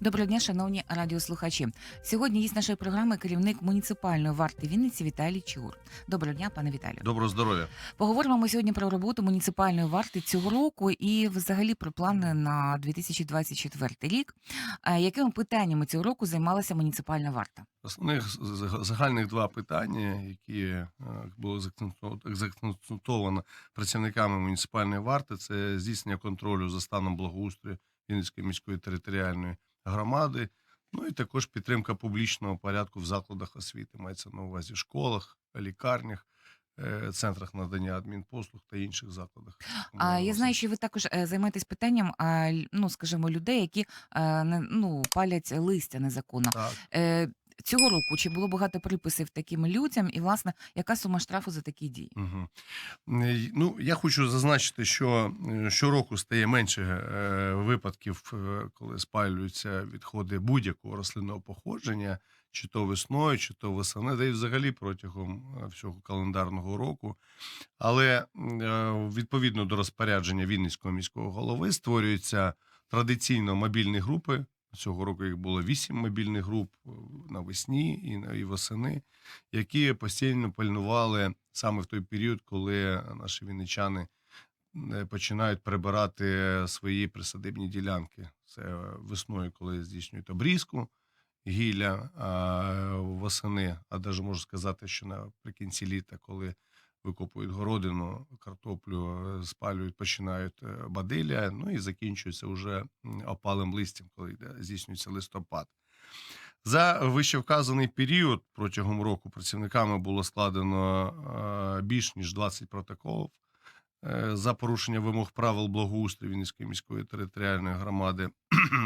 Доброго дня, шановні радіослухачі. Сьогодні є з нашої програми керівник муніципальної варти Вінниці Віталій Чур. Доброго дня, пане Віталію. Доброго здоров'я. Поговоримо ми сьогодні про роботу муніципальної варти цього року і взагалі про плани на 2024 рік. Якими питаннями цього року займалася муніципальна варта? Основних загальних два питання, які е, було заакценту- працівниками муніципальної варти, це здійснення контролю за станом благоустрою Вінницької міської територіальної громади. Ну і також підтримка публічного порядку в закладах освіти. Мається на увазі школах, лікарнях, е, центрах надання адмінпослуг та інших закладах. А я знаю, що ви також е, займаєтесь питанням, ну скажімо, людей, які е, не- ну палять листя незаконно. Так. Цього року чи було багато приписів таким людям, і власне яка сума штрафу за такі дії? Угу. Ну, я хочу зазначити, що е, щороку стає менше е, випадків, коли спалюються відходи будь-якого рослинного походження, чи то весною, чи то восени, та й взагалі протягом всього календарного року. Але відповідно до розпорядження Вінницького міського голови створюються традиційно мобільні групи. Цього року їх було вісім мобільних груп е, навесні і восени які постійно пильнували саме в той період, коли наші вінничани е, починають прибирати свої присадибні ділянки. Це весною, коли здійснюють обрізку гілля, восени, а навіть можу сказати, що наприкінці літа, коли викопують городину, картоплю, е, спалюють, починають е, бадилля, ну і закінчується вже опалим листям, коли здійснюється листопад. За вищевказаний період протягом року працівниками було складено е, більш ніж 20 протоколів за порушення вимог правил благоустрою Вінницької міської територіальної громади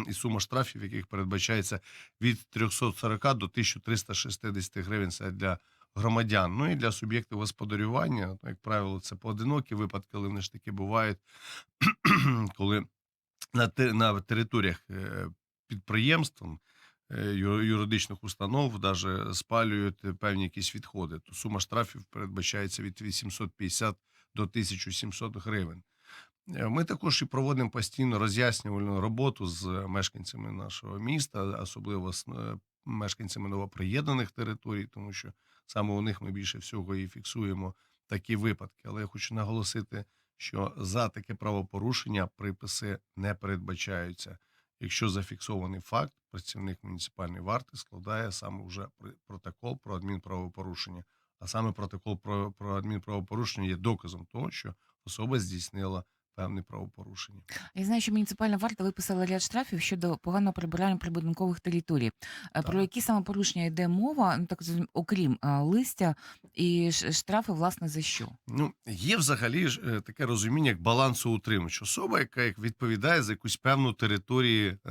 і сума штрафів, яких передбачається від 340 до 1360 гривень. Це для громадян. Ну і для суб'єктів господарювання, як правило, це поодинокі випадки, але вони ж таки бувають, коли на, на територіях е, підприємств е, юридичних установ даже спалюють певні якісь відходи. То сума штрафів передбачається від 850 до 1700 гривень. Е, Ми також і проводимо постійно роз'яснювальну роботу з мешканцями нашого міста, особливо з мешканцями новоприєднаних територій, тому що саме у них ми більше всього і фіксуємо такі випадки. Але я хочу наголосити, що за таке правопорушення приписи не передбачаються. Якщо зафіксований факт, працівник муніципальної варти складає саме вже протокол про адмінправопорушення. А саме протокол про, про адмінправопорушення є доказом того, що особа здійснила певне правопорушення. Я знаю, що муніципальна варта виписала ряд штрафів щодо поганого прибирання прибудинкових територій. Е, Про які саме порушення йде мова, ну так окрім листя, і штрафи, власне, за що? Ну, є взагалі ж е, таке розуміння, як балансоутримувач. Особа, яка як відповідає за якусь певну територію е,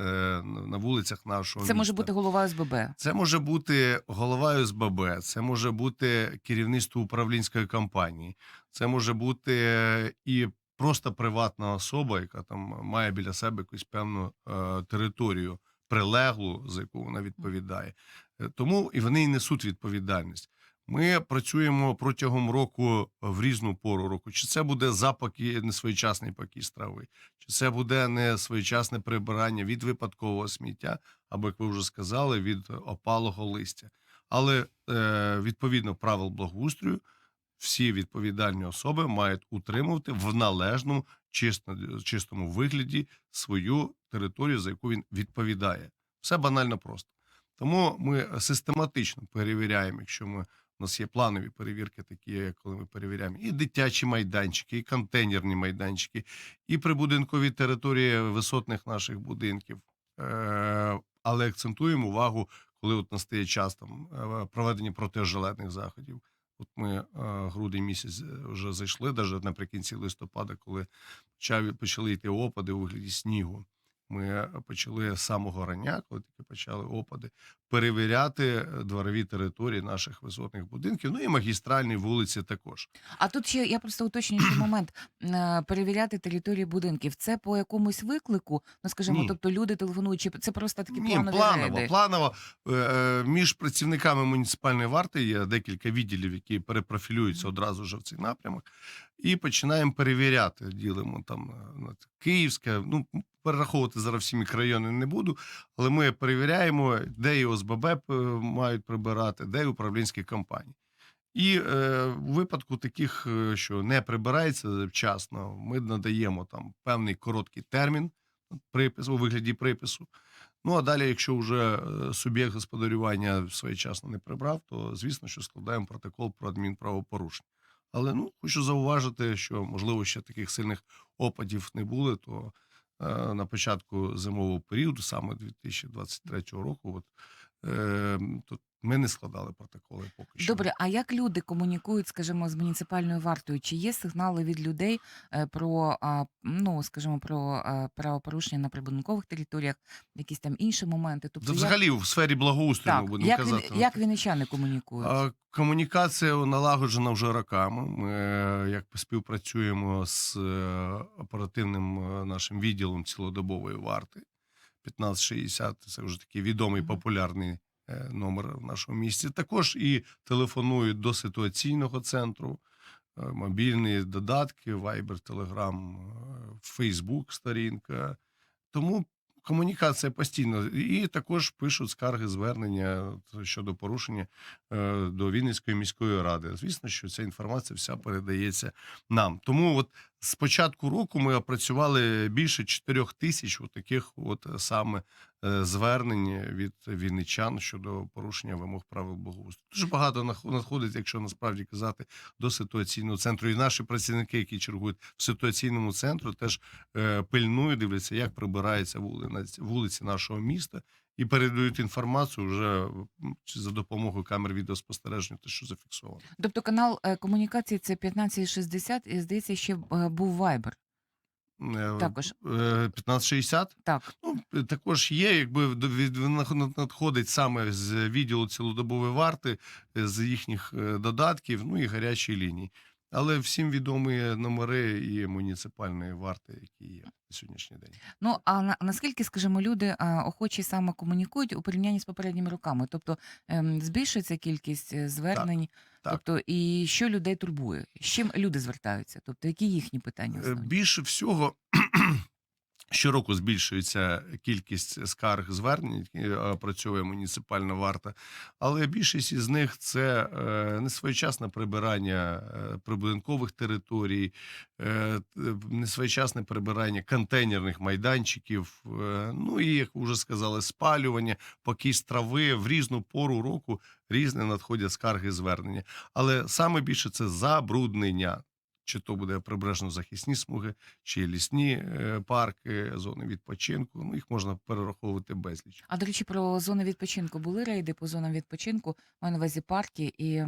на вулицях нашого Це міста. може бути голова ОСББ. Це може бути голова СББ, це може бути керівництво управлінської компанії, це може бути е, і просто приватна особа, яка там має біля себе якусь певну е, територію прилеглу, за яку вона відповідає. Е, Тому і вони і несуть відповідальність. Ми працюємо протягом року в різну пору року. Чи це буде запаки несвоєчасний покіс трави, чи це буде несвоєчасне прибирання від випадкового сміття, або як ви вже сказали, від опалого листя. Але е, відповідно правил благоустрою, всі відповідальні особи мають утримувати в належному чистому вигляді свою територію, за яку він відповідає. Все банально просто. Тому ми систематично перевіряємо, якщо ми у нас є планові перевірки, такі, коли ми перевіряємо і дитячі майданчики, і контейнерні майданчики, і прибудинкові території висотних наших будинків. Е, але акцентуємо увагу, коли от настає час там е, проведення протижилетних заходів. От ми е, грудень місяць е, вже зайшли, навіть наприкінці листопада, коли почали йти опади у вигляді снігу. Ми почали з самого рання, коли тільки почали опади, перевіряти е, дворові території наших висотних будинків, ну і магістральні вулиці також. А тут ще я просто уточнюю момент Е, перевіряти території будинків. Це по якомусь виклику, ну скажімо, Ні. тобто люди телефонують, чи це просто такі Ні, планово, рейди? планово. Е, е, Між працівниками муніципальної варти є декілька відділів, які перепрофілюються одразу ж в цей напрямок, і починаємо перевіряти. Ділимо там е, на Київське. Ну, перераховувати зараз всі мікрорайони не буду, але ми перевіряємо, де і ОСББ е, мають прибирати, де і управлінські компанії. І е, у випадку таких, е, що не прибирається вчасно, ми надаємо там певний короткий термін припис у вигляді припису. Ну а далі, якщо вже е, суб'єкт господарювання своєчасно не прибрав, то звісно, що складаємо протокол про адмінправопорушення. Але ну хочу зауважити, що можливо ще таких сильних опадів не було, то на початку зимового періоду, саме 2023 року, от. Е, тут ми не складали протоколи поки що. Добре, а як люди комунікують, скажімо, з муніципальною вартою? Чи є сигнали від людей е, про ну, скажімо, про правопорушення на прибудинкових територіях, якісь там інші моменти? Тобто, як, взагалі в сфері благоустрою так, будемо як, казати. він, як вінничани комунікують? Комунікація налагоджена вже роками. Ми е, як співпрацюємо з е, оперативним е, нашим відділом цілодобової варти. 1560 це вже такий відомий популярний е, номер в нашому місті. Також і телефонують до ситуаційного центру. е, Мобільні додатки, Viber, Telegram, е, Facebook сторінка. Тому комунікація постійно. І також пишуть скарги звернення щодо порушення е, до Вінницької міської ради. Звісно, що ця інформація вся передається нам. Тому от з початку року ми опрацювали більше 4 тисяч таких от е, саме е, звернень від вінничан щодо порушення вимог правил благоустрою. Дуже багато надходить, якщо насправді казати, до ситуаційного центру. І наші працівники, які чергують в ситуаційному центру, теж е, пильнують, дивляться, як прибирається вули- вулиці нашого міста. І передають інформацію вже за допомогою камер відеоспостереження, те, що зафіксовано. Тобто канал е, комунікації це 1560, і здається, ще е, був Viber. Е, Також. е, 1560 Так. Ну, також є, якби надходить саме з відділу цілодобової варти, з їхніх додатків, ну і гарячі лінії. Але всім відомі номери і муніципальної варти, які є на сьогоднішній день. Ну а на, наскільки, скажімо, люди а, охочі саме комунікують у порівнянні з попередніми роками? Тобто ем, збільшується кількість е, звернень, так. тобто і що людей турбує? З чим люди звертаються? Тобто, які їхні питання Е, основні? Більше всього. Щороку збільшується кількість скарг звернень, які опрацьовує муніципальна варта, але більшість із них це е, несвоєчасне прибирання е, прибудинкових територій, е, несвоєчасне прибирання контейнерних майданчиків. е, Ну і як вже сказали, спалювання, покіс трави в різну пору року різні надходять скарги звернення. Але саме більше це забруднення. Чи то буде прибережно-захисні смуги, чи лісні е, парки, зони відпочинку. Ну, їх можна перераховувати безліч. А до речі, про зони відпочинку були рейди по зонам відпочинку, маю на увазі парки, і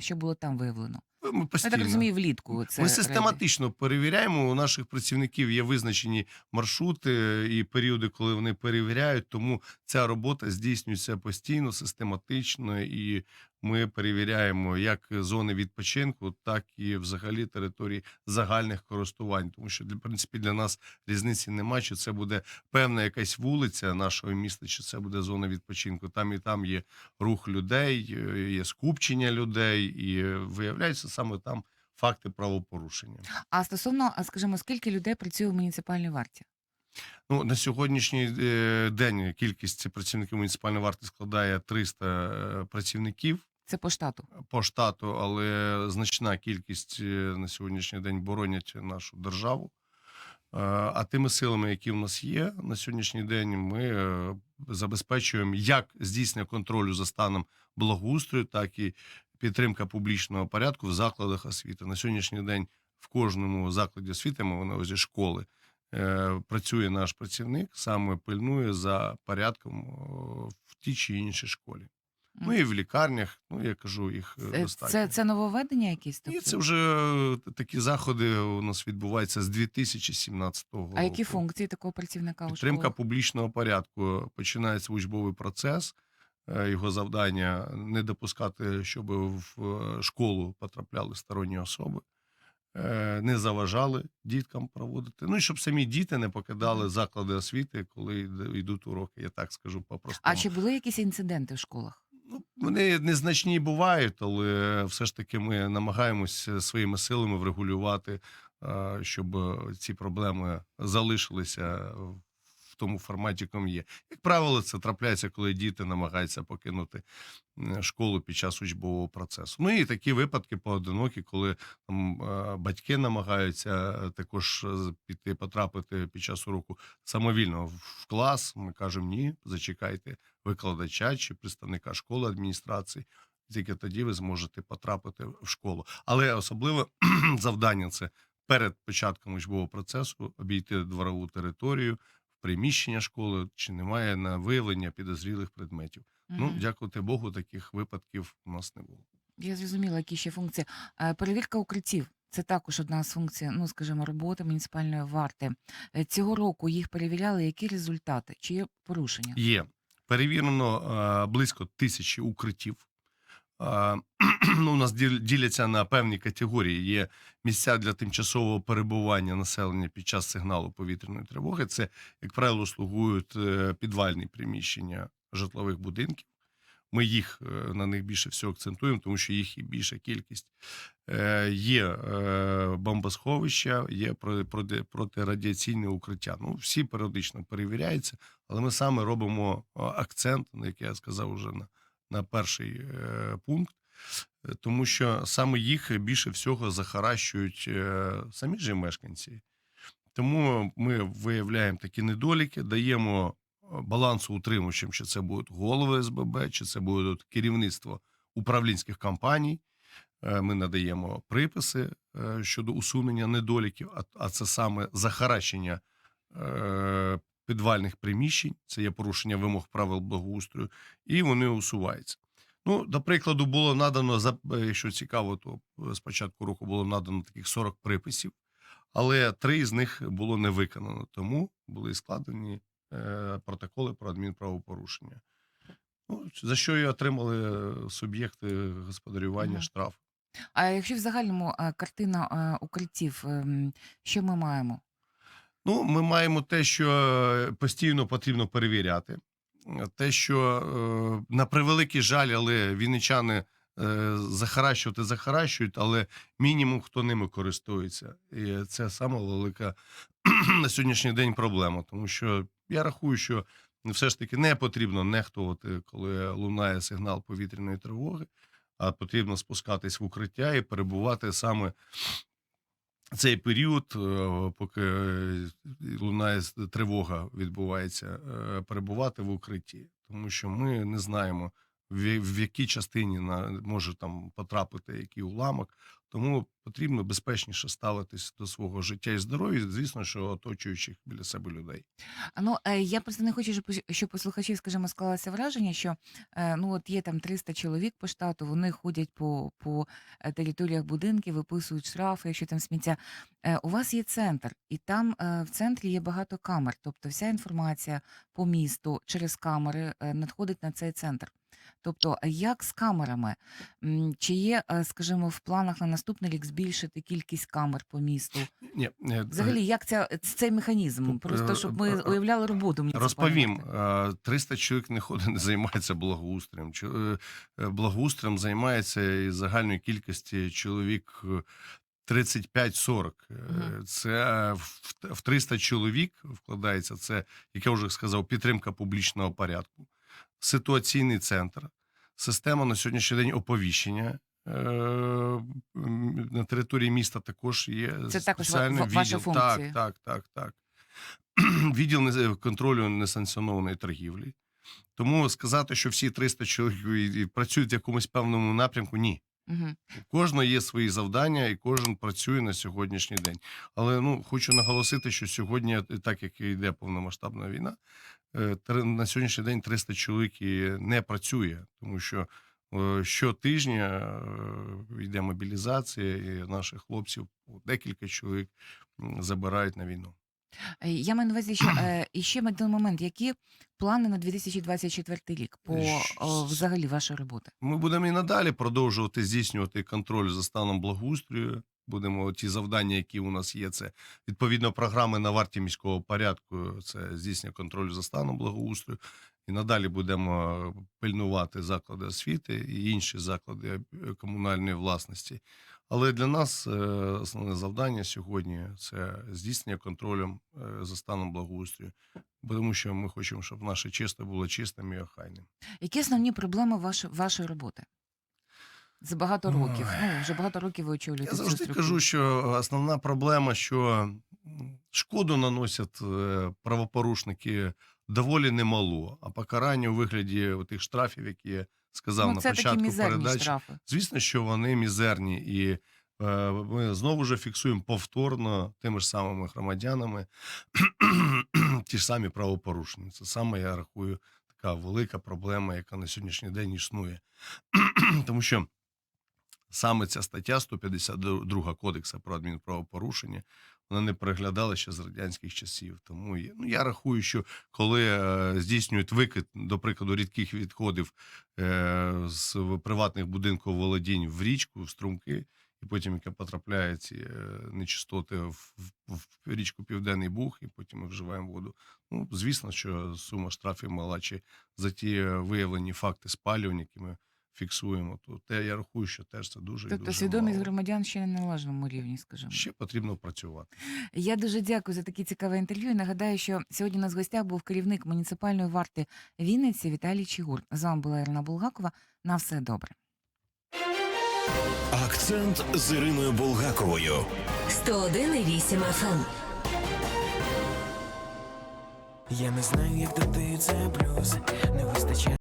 що було там виявлено? Ми Я постійно. так розумію, влітку це Ми рейди. систематично перевіряємо. У наших працівників є визначені маршрути і періоди, коли вони перевіряють. Тому ця робота здійснюється постійно, систематично, і ми перевіряємо як зони відпочинку, так і взагалі території загальних користувань. Тому що для в принципі для нас різниці немає, чи це буде певна якась вулиця нашого міста, чи це буде зона відпочинку. Там і там є рух людей, е, є скупчення людей, і е, виявляється саме там факти правопорушення. А стосовно, а, скажімо, скільки людей працює в муніципальній варті? Ну на сьогоднішній е, день кількість працівників муніципальної варти складає 300 е, працівників Це по штату. по штату, але значна кількість е, на сьогоднішній день боронять нашу державу. А тими силами, які в нас є на сьогоднішній день, ми забезпечуємо як здійснення контролю за станом благоустрою, так і підтримка публічного порядку в закладах освіти. На сьогоднішній день в кожному закладі освіти, ми на увазі школи, е, працює наш працівник, саме пильнує за порядком в тій чи іншій школі. Ну і в лікарнях, ну я кажу, їх е, достатньо. Це, це нововведення якісь? Тобто? це вже е, такі заходи у нас відбуваються з 2017 року. А які функції такого працівника у Підтримка школах? публічного порядку. Починається учбовий процес. Е, Його завдання не допускати, щоб в е, школу потрапляли сторонні особи, е, не заважали діткам проводити. Ну і щоб самі діти не покидали заклади освіти, коли йдуть уроки. Я так скажу по-простому. А чи були якісь інциденти в школах? Ну, вони незначні бувають, але все ж таки ми намагаємося своїми силами врегулювати, щоб ці проблеми залишилися тому форматі, якому є. Як правило, це трапляється, коли діти намагаються покинути школу під час учбового процесу. Ну і такі випадки поодинокі, коли там, е, батьки намагаються е, також е, піти потрапити під час уроку самовільно в клас. Ми кажемо ні, зачекайте викладача чи представника школи адміністрації. Тільки тоді ви зможете потрапити в школу. Але особливе завдання це перед початком учбового процесу обійти дворову територію, приміщення школи, чи немає на виявлення підозрілих предметів. Ну, дякувати Богу, таких випадків у нас не було. Я зрозуміла, які ще функції. Е, Перевірка укриттів. Це також одна з функцій, ну скажімо, роботи муніципальної варти. Е, Цього року їх перевіряли. Які результати? Чи є порушення? Є перевірено е, близько тисячі укриттів. Ну, у нас діл- діляться на певні категорії. Є місця для тимчасового перебування населення під час сигналу повітряної тривоги. Це, як правило, слугують е, підвальні приміщення житлових будинків. Ми їх е, на них більше всього акцентуємо, тому що їх і більша кількість. Е, Є бомбосховища, є про- проти- протирадіаційне укриття. Ну, всі періодично перевіряються, але ми саме робимо акцент, на як я сказав вже на, на перший е, пункт, е, тому що саме їх більше всього захаращують е, самі ж мешканці. Тому ми виявляємо такі недоліки, даємо е, балансоутримувачам, чи це будуть голови СББ, чи це буде керівництво управлінських компаній. Ми надаємо приписи щодо усунення недоліків, а, це саме захаращення підвальних приміщень, це є порушення вимог правил благоустрою, і вони усуваються. Ну, до прикладу, було надано, е, що цікаво, то е, з початку року було надано таких 40 приписів, але три з них було не виконано, тому були складені е, протоколи про адмінправопорушення. Ну, за що і отримали суб'єкти господарювання Мгм. штраф. А якщо в загальному картина укриттів, ем, що ми маємо? Ну, ми маємо те, що е, постійно потрібно перевіряти. Е, Те, що е, на превеликий жаль, але вінничани захаращувати захаращують, але мінімум хто ними користується. І це сама велика на сьогоднішній день проблема. Тому що я рахую, що все ж таки не потрібно нехтувати, коли лунає сигнал повітряної тривоги, а потрібно спускатись в укриття і перебувати саме цей період, е, поки е, лунає тривога, відбувається, е, перебувати в укритті, тому що ми не знаємо, в якій частині на може там потрапити який уламок. Тому потрібно безпечніше ставитись до свого життя і здоров'я, звісно, що оточуючих біля себе людей. Ну, е, я просто не хочу, щоб, у слухачів, скажімо, склалося враження, що е, ну, от є там 300 чоловік по штату, вони ходять по, по е, територіях будинків, виписують штрафи, якщо там сміття. У вас є центр, і там в центрі є багато камер. Тобто вся інформація по місту через камери надходить на цей центр. Тобто, е, як з камерами? М, Чи є, е, скажімо, в планах на наступний рік збільшити кількість камер по місту? Ні, е, Взагалі, як ця, цей механізм? П- Просто е, щоб ми е, уявляли роботу муніципальної Розповім, варти. е, 300 чоловік не ходить, не займається благоустроєм. Чо- е, е, Благоустроєм займається із загальної кількості чоловік е, 35-40. Е, Мгм. Це е, в в 300 чоловік вкладається це, як я вже сказав, підтримка публічного порядку, ситуаційний центр, система на сьогоднішній день оповіщення. Е, На території міста також є Це також ваша відділ. функція. Так, так, так, так. відділ не- контролю несанкціонованої торгівлі. Тому сказати, що всі 300 чоловік і- і працюють в якомусь певному напрямку, ні. Мгм. У кожного є свої завдання, і кожен працює на сьогоднішній день. Але ну хочу наголосити, що сьогодні, е, так як йде повномасштабна війна, е, на сьогоднішній день 300 чоловік і не працює, тому що е, щотижня е, йде мобілізація, і наших хлопців декілька чоловік забирають на війну. Е, Я маю на увазі, що е, і ще один момент. Які плани на 2024 рік по взагалі вашої роботи? Ми будемо і надалі продовжувати здійснювати контроль за станом благоустрою. Будемо ті завдання, які у нас є, це відповідно програми на варті міського порядку. Це здійснення контролю за станом благоустрою. І надалі будемо пильнувати заклади освіти і інші заклади е, комунальної власності. Але для нас е, основне завдання сьогодні це здійснення контролем е, за станом благоустрою, тому що ми хочемо, щоб наше чисто було чистим і охайним. Які основні проблеми вашої, вашої роботи? За багато років. Ой. Ну, вже багато років ви очолюєте Я цю завжди структуру. кажу, що основна проблема, що шкоду наносять е, правопорушники доволі немало, а покарання у вигляді тих штрафів, які я сказав ну, на це такі початку мізерні передачі, штрафи. Звісно, що вони мізерні, і е, ми знову ж фіксуємо повторно тими ж самими громадянами ті ж самі правопорушення. Це саме я рахую така велика проблема, яка на сьогоднішній день існує. Тому що саме ця стаття 152 кодексу про адмінправопорушення. Вона не переглядала ще з радянських часів. Тому ну, я рахую, що коли е, здійснюють викид, до прикладу, рідких відходів е, з приватних будинків володінь в річку, в струмки, і потім яке потрапляє ці е, нечистоти в, в, в річку Південний Буг, і потім ми вживаємо воду. Ну, звісно, що сума штрафів мала чи за ті е, виявлені факти спалювання, які ми фіксуємо, то те я рахую, що теж це дуже і Тобто дуже свідомість мало. громадян ще не на належному рівні, скажімо. Ще потрібно працювати. Я дуже дякую за таке цікаве інтерв'ю. І нагадаю, що сьогодні у нас в гостях був керівник муніципальної варти Вінниці Віталій Чигур. З вами була Ірина Булгакова. На все добре. Акцент з Іриною Булгаковою. 101,8 FM. Я не знаю, як додаються плюс, не вистачає.